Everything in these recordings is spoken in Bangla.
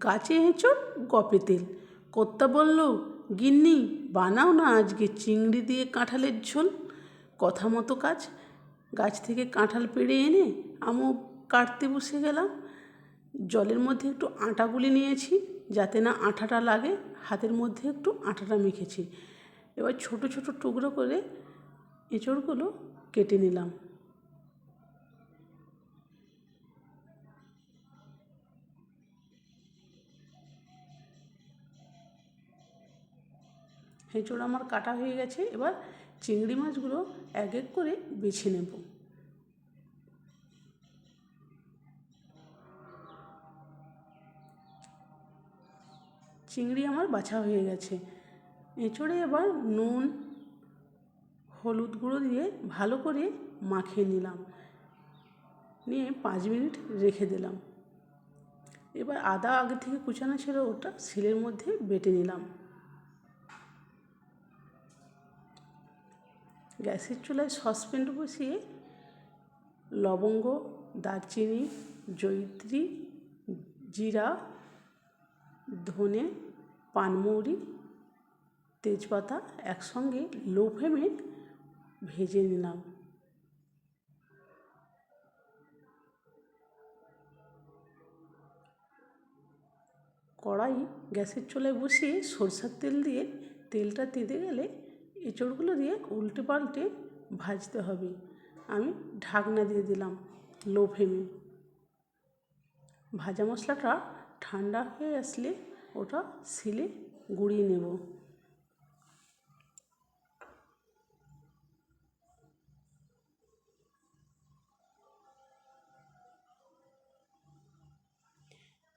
গাছে এঁচড়, গপে তেল। কর্তা বলল, গিন্নি, বানাও না আজকে চিংড়ি দিয়ে কাঁঠালের ঝোল। কথা মতো কাজ। গাছ থেকে কাঁঠাল পেড়ে এনে আমিও কাটতে বসে গেলাম। জলের মধ্যে একটু আটা গুলে নিয়েছি, যাতে না আঠাটা লাগে। হাতের মধ্যে একটু আটাটা মেখেছি। এবার ছোট ছোট টুকরো করে এঁচড়গুলো কেটে নিলাম। এঁচড় আমার কাটা হয়ে গেছে, এবার চিংড়ি মাছগুলো এক এক করে বেছে নেব। চিংড়ি আমার বাছা হয়ে গেছে। এঁচড়ে এবার নুন, হলুদ গুঁড়ো দিয়ে ভালো করে মাখিয়ে নিলাম। নিয়ে পাঁচ মিনিট রেখে দিলাম। এবার আদা আগে থেকে কুচানো ছিল, ওটা শিলের মধ্যে বেটে নিলাম। গ্যাসের চুলায় সসপ্যান বসিয়ে লবঙ্গ, দারচিনি, জয়িত্রী, জিরা, ধনে, পানমৌরি, তেজপাতা একসঙ্গে লো ফ্লেমে ভেজে নিলাম। কড়াই গ্যাসের চুলায় বসিয়ে সরষের তেল দিয়ে তেলটা তেতে গেলে এঁচড়গুলো দিয়ে উল্টে পাল্টে ভাজতে হবে। আমি ঢাকনা দিয়ে দিলাম লো ফ্লেমে ভাজা মশলাটা ঠান্ডা হয়ে আসলে ওটা শিলে গুঁড়িয়ে নেব।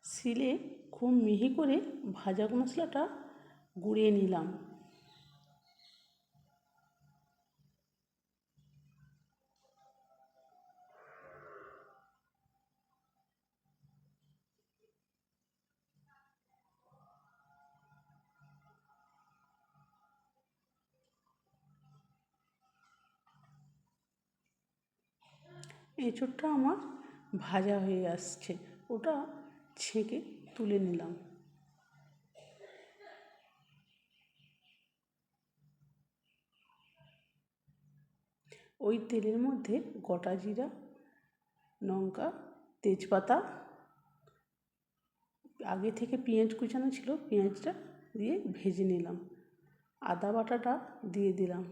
শিলে খুব মিহি করে ভাজা মশলাটা গুঁড়িয়ে নিলাম। এঁচোড়টা আমার ভাজা হয়ে আসছে। ওটা ছেঁকে তুলে নিলাম। ওই তেলের মধ্যে গোটা জিরা, লঙ্কা, তেজপাতা, আগে থেকে পেঁয়াজ কুচানো ছিল, পেঁয়াজটা দিয়ে ভেজে নিলাম। আদা বাটাটা দিয়ে দিলাম।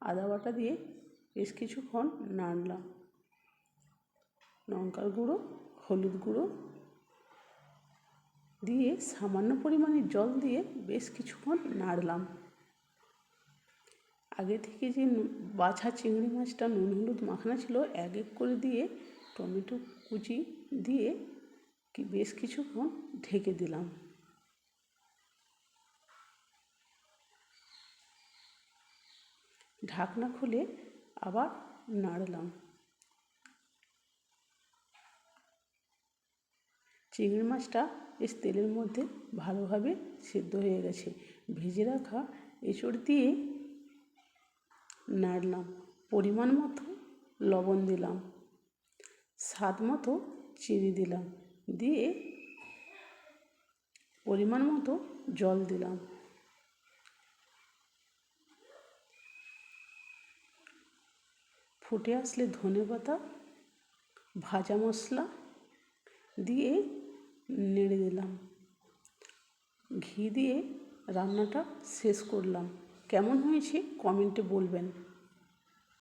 আদা বাটা দিয়ে বেশ কিছুক্ষণ নাড়লাম। লঙ্কার গুঁড়ো, হলুদ গুঁড়ো দিয়ে সামান্য পরিমাণে জল দিয়ে বেশ কিছুক্ষণ নাড়লাম। আগে থেকে যে বাছা চিংড়ি মাছটা নুন হলুদ মাখানো ছিল, এক এক করে দিয়ে টমেটো কুচি দিয়ে কি বেশ কিছুক্ষণ ঢেকে দিলাম। ঢাকনা খুলে আবার নাড়লাম। চিংড়ি মাছটা বেশ তেলের মধ্যে ভালোভাবে সেদ্ধ হয়ে গেছে। ভেজে রাখা এঁচড় দিয়ে নাড়লাম। পরিমাণ মতো লবণ দিলাম। স্বাদ মতো চিনি দিলাম। দিয়ে পরিমাণ মতো জল দিলাম। ফুটে আসলে ধনে পাতা, ভাজা মশলা দিয়ে নেড়ে দিলাম। ঘি দিয়ে রান্নাটা শেষ করলাম। কেমন হয়েছে? কমেন্টে বলবেন।